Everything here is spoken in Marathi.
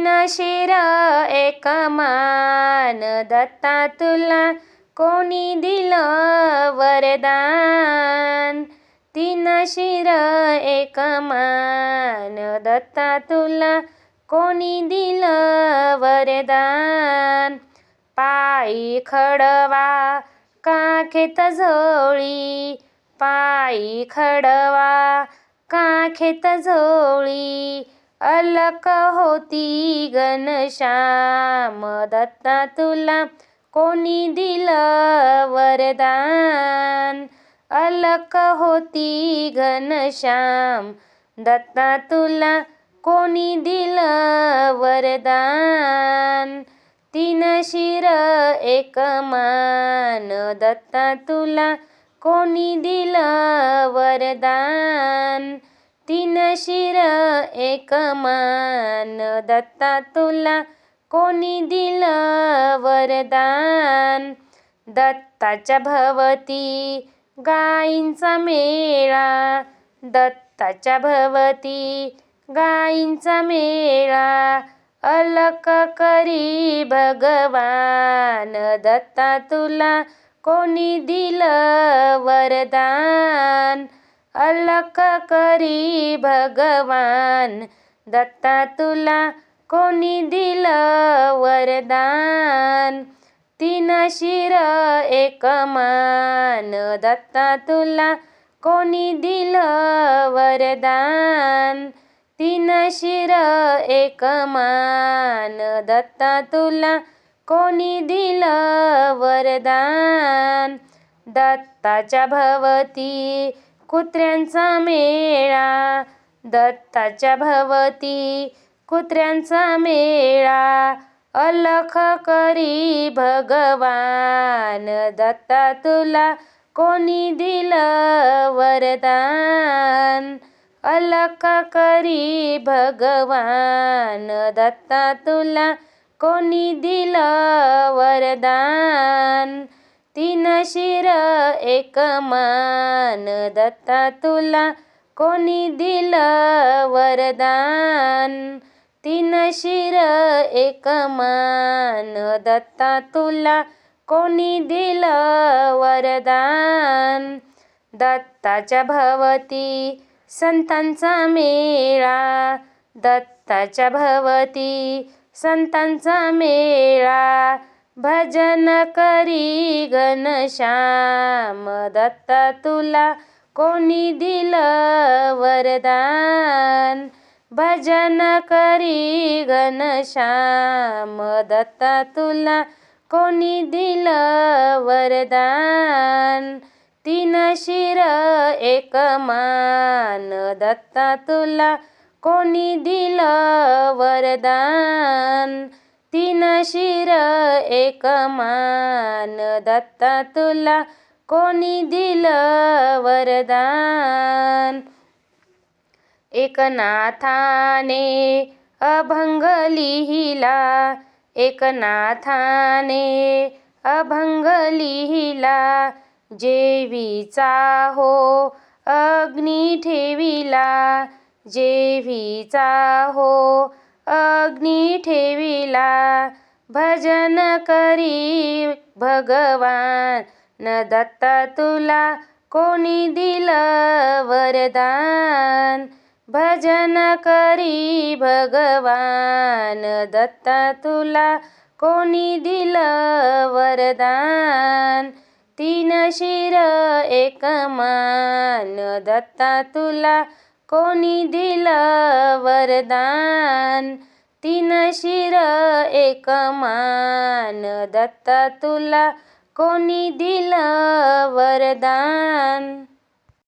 तीन शिर एक मान दत्ता तुला कोणी दिलं वरदान? तीन शिर एक मान दत्ता तुला कोणी दिलं वरदान? पायी खडवा काखेत झोळी? पायी खडवा काखेत झोळी? अलक होती घनश्याम दत्ता तुला कोणी दिलं वरदान? अलक होती घनश्याम दत्ता तुला कोणी दिलं वरदान? तीन शिर एक मान. दत्ता तुला कोणी दिलं वरदान? तीन शिर एक मान. दत्ता तुला कोणी दिलं वरदान? दत्ताच्या भवती गायींचा मेळा. दत्ताच्या भवती गायींचा मेळा. अलक करी भगवान. दत्ता तुला कोणी दिलं वरदान? अलक करी भगवान. दत्ता तुला कोणी दिलं वरदान? तीन शिर एक मान. दत्ता तुला कोणी दिलं वरदान? तीन शिर एक मान. दत्ता तुला कोणी दिलं वरदान? दत्ताच्या भवती कुत्र्यांचा मेळा दत्ताच्या भवती. कुत्र्यांचा मेळा अलख करी भगवान. दत्ता तुला कोणी दिलं वरदान? अलख करी भगवान. दत्ता तुला कोणी दिलं वरदान? तीन शिर एक मान. दत्ता तुला कोणी दिलं वरदान? तीन शिर एक मान. दत्ता तुला कोणी दिलं वरदान? दत्ताच्या भवती संतांचा मेळा. दत्ताच्या भवती संतांचा मेळा. भजन करी घनश्याम दत्ता तुला कोणी दिलं वरदान? भजन करी घनश्याम दत्ता तुला कोणी दिलं वरदान? तीन शिर एक मान दत्ता तुला कोणी दिलं वरदान? तीन शिर एक मान. दत्ता तुला कोणी दिलं वरदान? एकनाथाने अभंग लिहिला. एकनाथाने अभंग लिहिला. जेवीचा हो अग्नी ठेविला. जेवीचा हो अग्नी ठेविला भजन करी भगवान. न दत्ता तुला कोणी दिलं वरदान? भजन करी भगवान दत्ता तुला कोणी दिलं वरदान? तीन शिर एक मान दत्ता तुला कोणी दिलं वरदान? तीन शिर एक मान. दत्ता तुला कोणी दिलं वरदान?